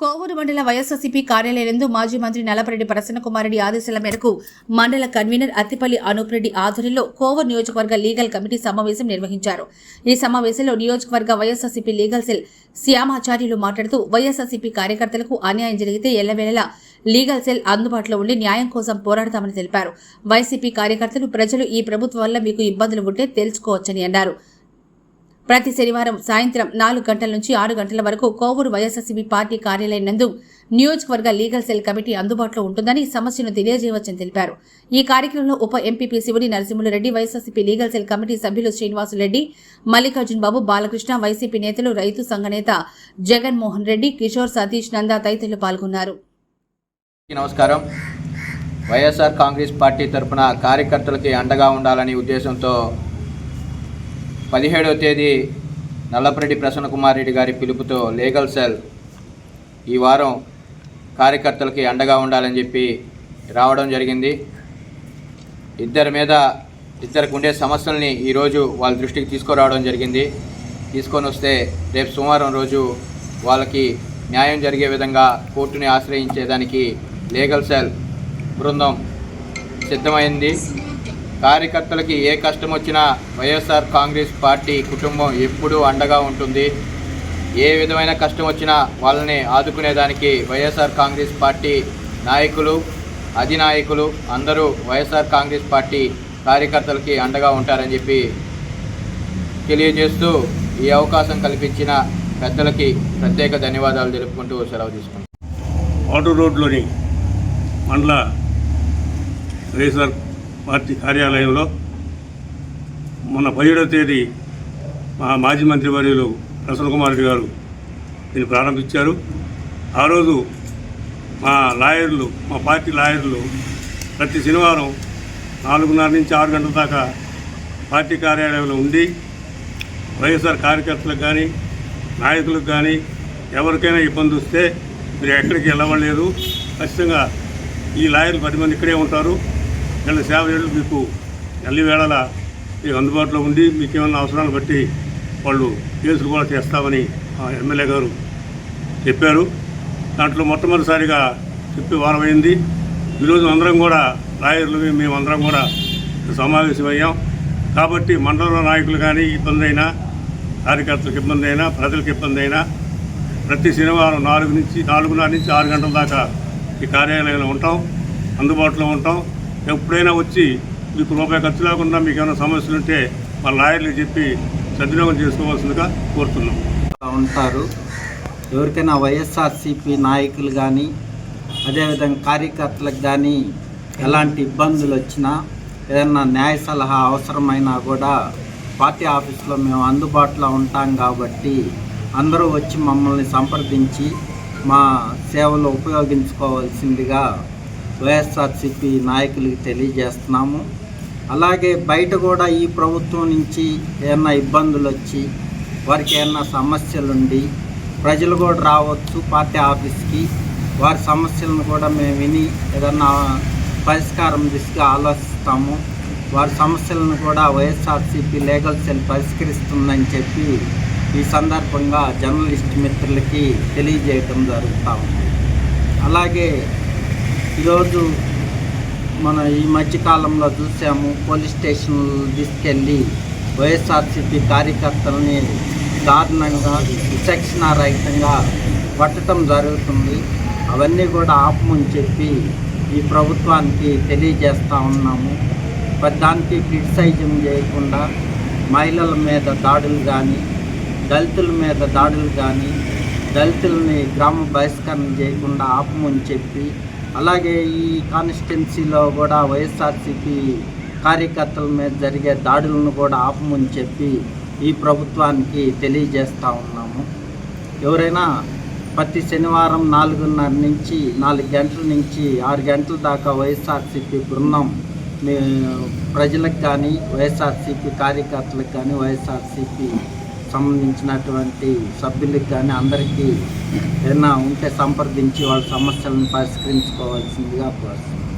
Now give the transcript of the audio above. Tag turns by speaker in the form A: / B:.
A: కోవూరు మండల వైఎస్ఆర్సీపీ కార్యాలయంలో మాజీ మంత్రి నలపరెడ్డి ప్రసన్నకుమారెడ్డి ఆదేశాల మేరకు మండల కన్వీనర్ అత్తిపల్లి అనూప్రెడ్డి ఆధ్వర్యంలో కోవూరు నియోజకవర్గ లీగల్ కమిటీ సమావేశం నిర్వహించారు. ఈ సమావేశంలో నియోజకవర్గ వైఎస్ఆర్సీపీ లీగల్ సెల్ శ్యామాచార్యులు మాట్లాడుతూ వైఎస్ఆర్సీపీ కార్యకర్తలకు అన్యాయం జరిగితే ఎల్లవేళలా లీగల్ సెల్ అందుబాటులో ఉండి న్యాయం కోసం పోరాడతామని తెలిపారు. వైసీపీ కార్యకర్తలు ప్రజలు ఈ ప్రభుత్వం వల్ల మీకు ఇబ్బందులు ఉంటే తెలుసుకోవచ్చని అన్నారు. ప్రతి శనివారం సాయంత్రం నాలుగు గంటల నుంచి ఆరు గంటల వరకు కోవూరు వైఎస్ఆర్సీపీ పార్టీ కార్యాలయం నందు నియోజకవర్గ లీగల్ సెల్ కమిటీ అందుబాటులో ఉంటుందని సమస్యను తెలియజేయవచ్చని తెలిపారు. ఈ కార్యక్రమంలో ఉప ఎంపీపీ శివుడి Narasimhulareddy YSRCP legal cell committee సభ్యులు శ్రీనివాసులరెడ్డి మల్లికార్జున్ బాబు బాలకృష్ణ వైసీపీ నేతలు రైతు సంఘ నేత జగన్మోహన్ రెడ్డి కిషోర్ సతీష్ నందా తదితరులు పాల్గొన్నారు.
B: నమస్కారం. వైఎస్ఆర్ కాంగ్రెస్ పార్టీ తరఫున కార్యకర్తలకి అండగా ఉండాలనే ఉద్దేశంతో పదిహేడవ తేదీ నల్లపరెడ్డి ప్రసన్నకుమార్ రెడ్డి గారి పిలుపుతో లీగల్ సెల్ ఈ వారం కార్యకర్తలకి అండగా ఉండాలని చెప్పి రావడం జరిగింది. ఇద్దరి మీద ఇద్దరికి ఉండే సమస్యల్ని ఈరోజు వాళ్ళ దృష్టికి తీసుకురావడం జరిగింది. తీసుకొని వస్తే రేపు సోమవారం రోజు వాళ్ళకి న్యాయం జరిగే విధంగా కోర్టుని ఆశ్రయించేదానికి లీగల్ సెల్ బృందం సిద్ధమైంది. కార్యకర్తలకి ఏ కష్టం వచ్చినా వైఎస్ఆర్ కాంగ్రెస్ పార్టీ కుటుంబం ఎప్పుడూ అండగా ఉంటుంది. ఏ విధమైన కష్టం వచ్చినా వాళ్ళని ఆదుకునేదానికి వైఎస్ఆర్ కాంగ్రెస్ పార్టీ నాయకులు అధినాయకులు అందరూ వైఎస్ఆర్ కాంగ్రెస్ పార్టీ కార్యకర్తలకి అండగా ఉంటారని చెప్పి తెలియజేస్తూ ఈ అవకాశం కల్పించిన పెద్దలకి ప్రత్యేక ధన్యవాదాలు తెలుపుకుంటూ సెలవు తీసుకుంటాం
C: ఆటో రోడ్లోని మండల వైఎస్ఆర్ పార్టీ కార్యాలయంలో మొన్న పదిహేడవ తేదీ మా మాజీ మంత్రి వర్యులు ప్రసన్న కుమార్ రెడ్డి గారు దీన్ని ప్రారంభించారు. ఆ రోజు మా లాయర్లు మా పార్టీ లాయర్లు ప్రతి శనివారం నాలుగున్నర నుంచి ఆరు గంటల దాకా పార్టీ కార్యాలయంలో ఉండి వైఎస్ఆర్ కార్యకర్తలకు కానీ నాయకులకు కానీ ఎవరికైనా ఇబ్బంది వస్తే మీరు ఎక్కడికి వెళ్ళవలేదు. ఖచ్చితంగా ఈ లాయర్లు పది మంది ఇక్కడే ఉంటారు. వీళ్ళ సేవ చేయడం మీకు అన్ని వేళల మీకు అందుబాటులో ఉండి మీకు ఏమైనా అవసరాలు బట్టి వాళ్ళు కేసులు కూడా చేస్తామని ఎమ్మెల్యే గారు చెప్పారు. దాంట్లో మొట్టమొదటిసారిగా చెప్పి వారమైంది ఈరోజు అందరం కూడా లాయర్లు మేమందరం కూడా సమావేశమయ్యాం. కాబట్టి మండల నాయకులు కానీ ఇబ్బంది అయినా కార్యకర్తలకు ఇబ్బంది అయినా ప్రజలకు ఇబ్బంది అయినా ప్రతి శనివారం నాలుగు నుంచి నాలుగున్నర నుంచి ఆరు గంటల దాకా ఈ కార్యాలయంలో ఉంటాం అందుబాటులో ఉంటాం. ఎప్పుడైనా వచ్చి మీకు రూపాయి ఖర్చు లేకుండా మీకు ఏమైనా సమస్యలు ఉంటే మా లాయర్లు చెప్పి సద్వినియోగం చేసుకోవాల్సిందిగా కోరుతున్నాం.
D: ఉంటారు. ఎవరికైనా వైఎస్ఆర్సీపీ నాయకులు కానీ అదేవిధంగా కార్యకర్తలకు కానీ ఎలాంటి ఇబ్బందులు వచ్చినా ఏదైనా న్యాయ సలహా అవసరమైనా కూడా పార్టీ ఆఫీస్లో మేము అందుబాటులో ఉంటాం కాబట్టి అందరూ వచ్చి మమ్మల్ని సంప్రదించి మా సేవలు ఉపయోగించుకోవాల్సిందిగా వైఎస్ఆర్సీపీ నాయకులకి తెలియజేస్తున్నాము. అలాగే బయట కూడా ఈ ప్రభుత్వం నుంచి ఏమైనా ఇబ్బందులు వచ్చి వారికి ఏమైనా సమస్యలుండి ప్రజలు కూడా రావచ్చు పార్టీ ఆఫీస్కి. వారి సమస్యలను కూడా మేము విని ఏదన్నా పరిష్కారం దిశగా ఆలోచిస్తాము. వారి సమస్యలను కూడా వైఎస్ఆర్సీపీ లీగల్ సెల్ పరిష్కరిస్తుందని చెప్పి ఈ సందర్భంగా జర్నలిస్ట్ మిత్రులకి తెలియజేయటం జరుగుతూ ఉంది. అలాగే ఈరోజు మన ఈ మధ్యకాలంలో చూసాము పోలీస్ స్టేషన్ తీసుకెళ్ళి వైఎస్ఆర్సీపీ కార్యకర్తలని దారుణంగా విచక్షణారహితంగా పట్టడం జరుగుతుంది. అవన్నీ కూడా ఆపమని చెప్పి ఈ ప్రభుత్వానికి తెలియజేస్తూ ఉన్నాము. దానికి క్రిటిసైజం చేయకుండా మహిళల మీద దాడులు కానీ దళితుల మీద దాడులు కానీ దళితుల్ని గ్రామ బహిష్కరణ చేయకుండా ఆపమని చెప్పి అలాగే ఈ కాన్స్టిట్యున్సీలో కూడా వైఎస్ఆర్సీపీ కార్యకర్తల మీద జరిగే దాడులను కూడా ఆపమని చెప్పి ఈ ప్రభుత్వానికి తెలియజేస్తూ ఉన్నాము. ఎవరైనా ప్రతి శనివారం నాలుగున్నర నుంచి నాలుగు గంటల నుంచి ఆరు గంటల దాకా వైఎస్ఆర్సీపీ బృందం ప్రజలకు కానీ వైఎస్ఆర్సీపీ కార్యకర్తలకు కానీ వైఎస్ఆర్సీపీ సంబంధించినటువంటి సభ్యులకు కానీ అందరికీ ఏదైనా ఉంటే సంప్రదించి వాళ్ళ సమస్యలను పరిష్కరించుకోవాల్సిందిగా కోరుతున్నాను.